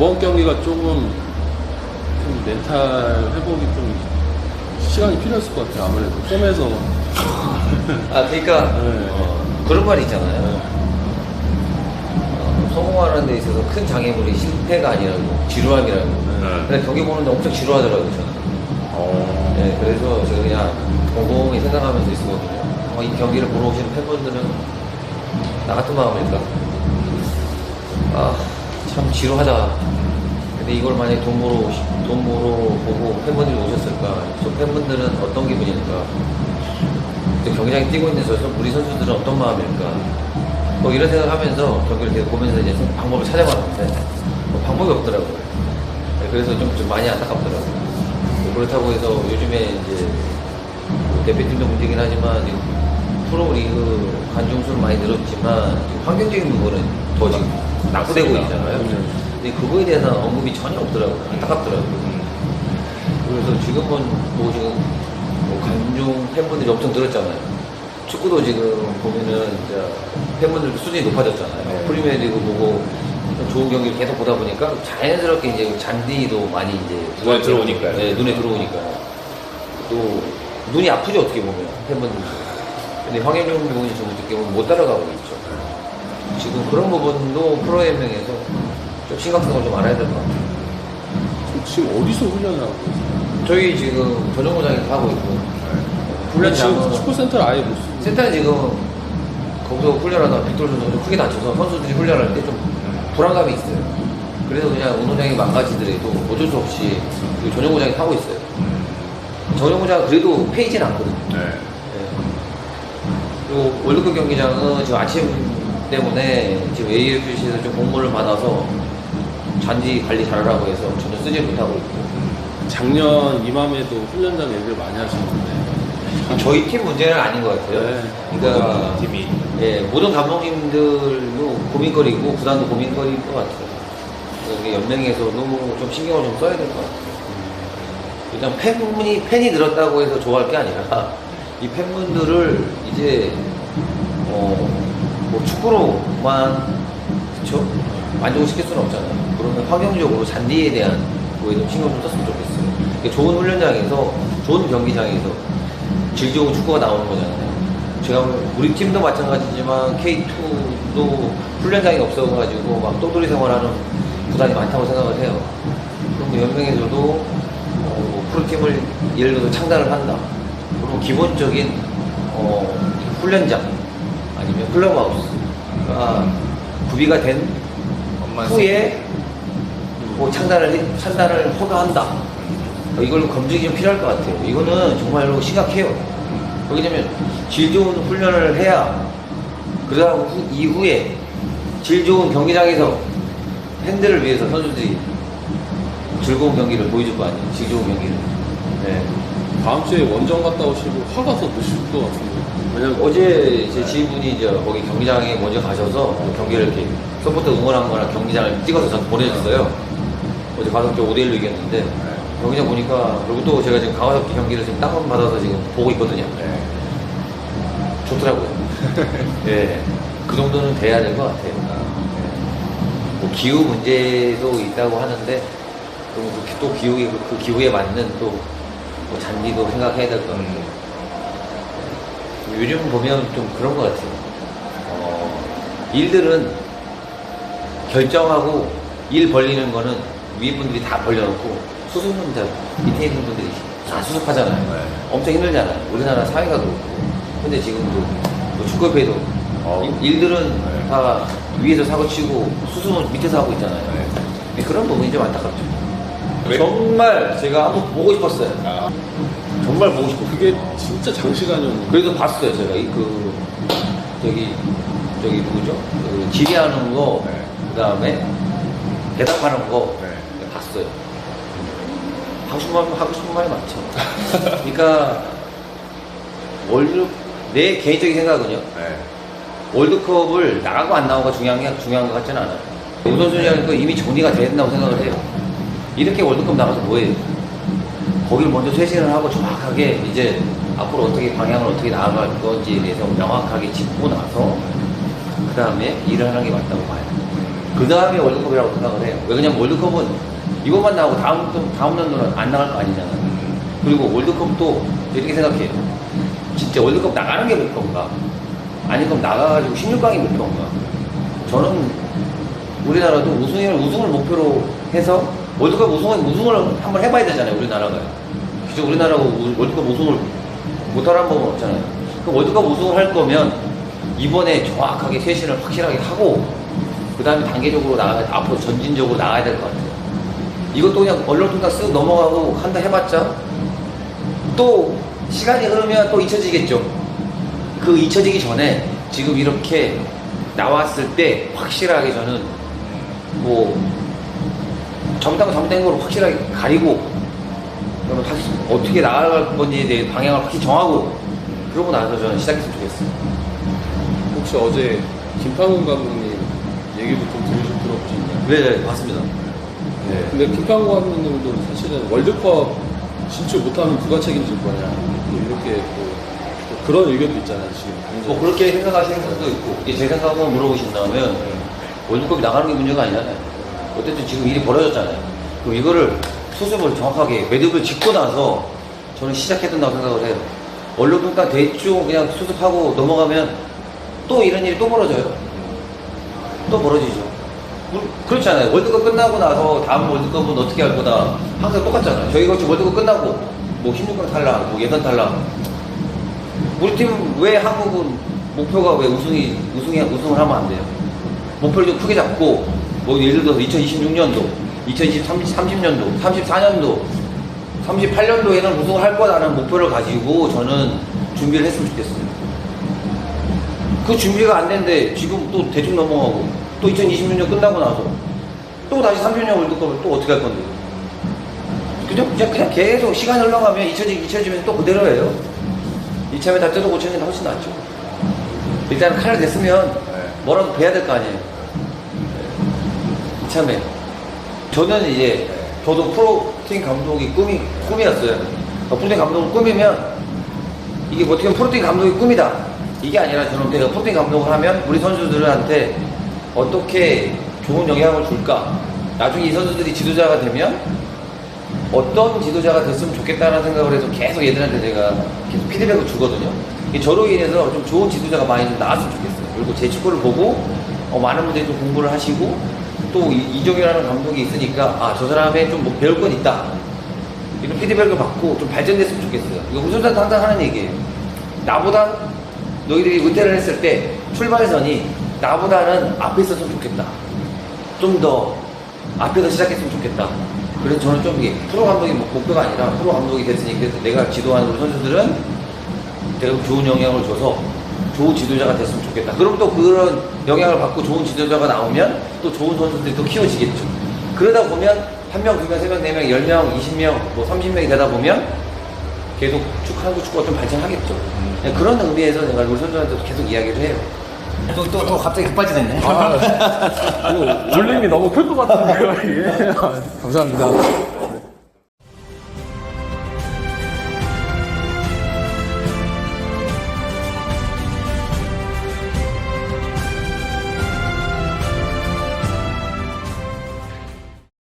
저번 경기가 조금 좀 멘탈 회복이 좀 시간이 필요했을 것 같아요. 아무래도 홈에서 아, 그러니까 네. 어, 그런 말이 있잖아요. 어, 성공하는 데 있어서 큰 장애물이 실패가 아니라고 지루함이라고. 네. 근데 경기 보는데 엄청 지루하더라고요, 저는. 어, 네, 그래서 제가 그냥 곰곰이 생각하면서 있었거든요. 어, 이 경기를 보러 오시는 팬분들은 나 같은 마음일까? 아, 참 지루하다. 근데 이걸 만약에 돈 오시- 돈 보러 보고 팬분들이 오셨을까? 저 팬분들은 어떤 기분일까? 또 경기장에 뛰고 있는 저 선- 우리 선수들은 어떤 마음일까? 뭐 이런 생각하면서 경기를 계속 보면서 이제 방법을 찾아봤는데 뭐 방법이 없더라고요. 네, 그래서 좀, 좀 많이 안타깝더라고요. 뭐 그렇다고 해서 요즘에 이제 뭐 대표팀도 문제긴 하지만 프로리그 관중 수는 많이 늘었지만 환경적인 부분은 더 지금 낙후되고 있잖아요. 근데 그거에 대해서 언급이 전혀 없더라고요. 안타깝더라고요. 그래서 지금은 뭐 지금 뭐 관중 팬분들이 엄청 늘었잖아요. 축구도 지금 보면은 이제 팬분들 수준이 높아졌잖아요. 네. 프리미어리그 보고 좀 좋은 경기를 계속 보다 보니까 자연스럽게 이제 잔디도 많이 이제 눈에 들어오니까요. 네, 눈에 들어오니까요. 또 눈이 아프죠 어떻게 보면 팬분들. 근데 황현종 부분이 지금 어떻게 보면 못 따라가고 있죠. 지금 그런 부분도 프로연맹에서 좀 심각성을 좀 알아야 될 것 같아요. 지금 어디서 훈련을 하고 계세요? 저희 지금 전용구장에서 하고 있고 훈련 지금 축구센터를 아예 못 쓰고 센터는 지금 거기서 훈련하다 빅돌 선수가 좀 크게 다쳐서 선수들이 훈련할 때 좀 불안감이 있어요. 그래서 그냥 운동장이 망가지더라도 어쩔 수 없이 그 전용구장에 타고 있어요. 전용구장 그래도 페이지는 않거든요. 네. 네. 그리고 월드컵 경기장은 지금 아침 때문에 지금 AFC에서 좀 공문을 받아서 잔디 관리 잘하라고 해서 전혀 쓰지 못하고 있고 작년 이맘에도 훈련장 얘기를 많이 하시는데 저희 팀 문제는 아닌 것 같아요. 네. 그러니까 팀이 예, 모든 감독님들도 고민거리고 구단도 고민거리일 것 같아요. 여기 연맹에서도 좀 신경을 좀 써야 될 것 같아요. 일단 팬분이 팬이 늘었다고 해서 좋아할 게 아니라 이 팬분들을 이제 어 뭐 축구로만 그쵸 만족시킬 수는 없잖아요. 그러면 환경적으로 잔디에 대한 거에 좀 신경 좀 썼으면 좋겠어요. 그러니까 좋은 훈련장에서 좋은 경기장에서 질 좋은 축구가 나오는 거잖아요. 제가 우리 팀도 마찬가지지만 K2도 훈련장이 없어가지고 막 떠돌이 생활하는 구단이 많다고 생각을 해요. 그럼 연맹에서도 어, 뭐 프로팀을 예를 들어서 창단을 한다. 그럼 기본적인 어, 훈련장 아니면 클럽하우스가 구비가 된 후에 뭐 창단을 해- 창단을 허가한다. 어, 이걸로 검증이 좀 필요할 것 같아요. 이거는 정말로 심각해요. 왜냐면 질 좋은 훈련을 해야 그다음 후- 이후에 질 좋은 경기장에서 팬들을 위해서 선수들이 즐거운 경기를 보여줄 거 아니에요. 질 좋은 경기를. 네. 다음 주에 원정 갔다 오시고 화가 더 드실 것 같은데 왜냐면 어제 제 지인분이 이제 거기 경기장에 먼저 가셔서 경기를 이렇게 서포터 응원한 거나 경기장을 찍어서 저한테 보내줬어요. 어제 가성적 5대1로 이겼는데 경기장 보니까 그리고 또 제가 지금 강화석기 경기를 지금 다운 받아서 지금 보고 있거든요. 네. 좋더라고요. 예. 그 정도는 돼야 될 것 같아요. 뭐 기후 문제도 있다고 하는데 또, 그- 또 기후에 그, 그 기후에 맞는 또 뭐 잔디도 생각해야 될것 같고 요즘 보면 좀 그런 것 같아요. 어, 일들은 결정하고 일 벌리는 거는 위에 분들이 다 벌려놓고 수습분들 밑에 있는 분들이 다 수습하잖아요. 네. 엄청 힘들잖아요. 우리나라 사회가 그렇고. 근데 지금도 뭐 축구협회도. 일- 일들은 네. 다 위에서 사고 치고 수습은 밑에서 하고 있잖아요. 네. 그런 부분이 좀 안타깝죠. 왜? 정말 제가 한번 보고 싶었어요. 아, 정말 보고 싶었어요. 그게 진짜 장시간이었는데 그래도 봤어요 제가 이 그 저기 저기 누구죠? 그 질의하는 거 네. 그 다음에 대답하는 거 네. 봤어요. 하고 싶은 말 하고 싶은 말이 많죠. 그러니까 월드 내 개인적인 생각은요. 네. 월드컵을 나가고 안 나가고가 중요한 게 중요한 것 같지는 않아요. 우선순위라는 거 이미 정리가 된다고 생각을 해요. 이렇게 월드컵 나가서 뭐해요? 거기를 먼저 쇄신을 하고 정확하게 이제 앞으로 어떻게 방향을 어떻게 나아갈 건지에 대해서 명확하게 짚고 나서 그 다음에 일을 하는 게 맞다고 봐요. 그 다음에 월드컵이라고 생각을 해요. 왜냐면 월드컵은 이것만 나오고 다음, 또- 다음 년도는 안 나갈 거 아니잖아요. 그리고 월드컵도 이렇게 생각해요. 진짜 월드컵 나가는 게 목표인가? 아니, 그럼 나가가지고 16강이 목표인가? 저는 우리나라도 우승을, 우승을 목표로 해서 월드컵 우승을, 우승을 한번 해봐야 되잖아요, 우리나라가. 그죠? 우리나라가 우- 월드컵 우승을 못하는 법은 없잖아요. 그럼 월드컵 우승을 할 거면 이번에 정확하게 쇄신을 확실하게 하고 그 다음에 단계적으로 나가 앞으로 전진적으로 나가야 될 것 같아요. 이것도 그냥 얼렁뚱땅 쓱 넘어가고 한다 해봤자 또 시간이 흐르면 또 잊혀지겠죠. 그 잊혀지기 전에 지금 이렇게 나왔을 때 확실하게 저는 뭐 잘못한 거 잘못된 거로 확실하게 가리고 그러면 다시 어떻게 나아갈 건지에 대해 방향을 확실히 정하고 그러고 나서 저는 시작했으면 좋겠어요. 혹시 어제 김판훈 감독님 얘기도 좀 들으실 필요 없지 있나요? 네, 맞습니다. 네. 근데 김판훈 감독님도 사실은 월드컵 진출 못하면 누가 책임질 거냐 또 이렇게 또, 또 그런 의견도 있잖아요 지금 뭐 당장. 그렇게 생각하시는 분도 있고 이제 제 생각을 물어보신다면 월드컵이 나가는 게 문제가 아니잖아요. 어쨌든 지금 일이 벌어졌잖아요. 그럼 이거를 수습을 정확하게 매듭을 짓고 나서 저는 시작해야 된다고 생각을 해요. 언론분과 대충 그냥 수습하고 넘어가면 또 이런 일이 또 벌어져요. 또 벌어지죠. 물- 그렇잖아요. 월드컵 끝나고 나서 다음 월드컵은 어떻게 할 거다. 항상 똑같잖아요. 저희가 지금 월드컵 끝나고 뭐 16강 탈락, 뭐 예선 탈락, 우리 팀은 왜 한국은 목표가 왜 우승이 우승이 우승을 하면 안 돼요? 목표를 좀 크게 잡고 뭐 예를 들어서 2026년도, 2023 30년도, 34년도, 38년도에는 우승을 할 거라는 목표를 가지고 저는 준비를 했으면 좋겠어요. 그 준비가 안 됐는데 지금 또 대충 넘어가고 또 2026년 끝나고 나서 또 다시 30년 월드컵을 또 어떻게 할 건데? 그죠? 그냥, 그냥 계속 시간이 흘러가면 잊혀지, 잊혀지면 또 그대로예요. 이참에 다 뜯어 고치는 게 훨씬 낫죠. 일단 칼을 냈으면 뭐라도 배야 될 거 아니에요. 이참에. 저는 이제, 저도 프로팀 감독이 꿈이, 꿈이었어요. 어, 프로팀 감독을 꾸미면, 이게 뭐 어떻게 보면 프로팀 감독이 꿈이다. 이게 아니라 저는 내가 프로팀 감독을 하면 우리 선수들한테 어떻게 좋은 영향을 줄까. 나중에 이 선수들이 지도자가 되면 어떤 지도자가 됐으면 좋겠다는 생각을 해서 계속 얘들한테 제가 계속 피드백을 주거든요. 이 저로 인해서 좀 좋은 지도자가 많이 좀 나왔으면 좋겠어요. 그리고 제 축구를 보고 어, 많은 분들이 좀 공부를 하시고 또 이- 이종이라는 감독이 있으니까 아 저 사람의 좀 뭐 배울 건 있다. 이런 피드백을 받고 좀 발전됐으면 좋겠어요. 이거 선수한테 항상 하는 얘기예요. 나보다 너희들이 은퇴를 했을 때 출발선이 나보다는 앞에 있었으면 좋겠다. 좀 더 앞에서 시작했으면 좋겠다. 그래서 저는 좀 이게 프로 감독이 목- 목표가 아니라 프로 감독이 됐으니 그래서 내가 지도하는 선수들은 내가 좋은 영향을 줘서 좋은 지도자가 됐으면 좋겠다. 그럼 또 그런 영향을 받고 좋은 지도자가 나오면 또 좋은 선수들이 또 키워지겠죠. 그러다 보면 한 명, 두 명, 세 명, 네 명, 열 명, 이십 명, 뭐 삼십 명이 되다 보면 계속 축 한국 축구가 좀 발전하겠죠. 네, 그런 의미에서 내가 우리 선수한테도 계속 이야기를 해요. 또, 또, 또 갑자기 급발진 했네. 이거 울림이 너무 클 것 같은데요 이게 감사합니다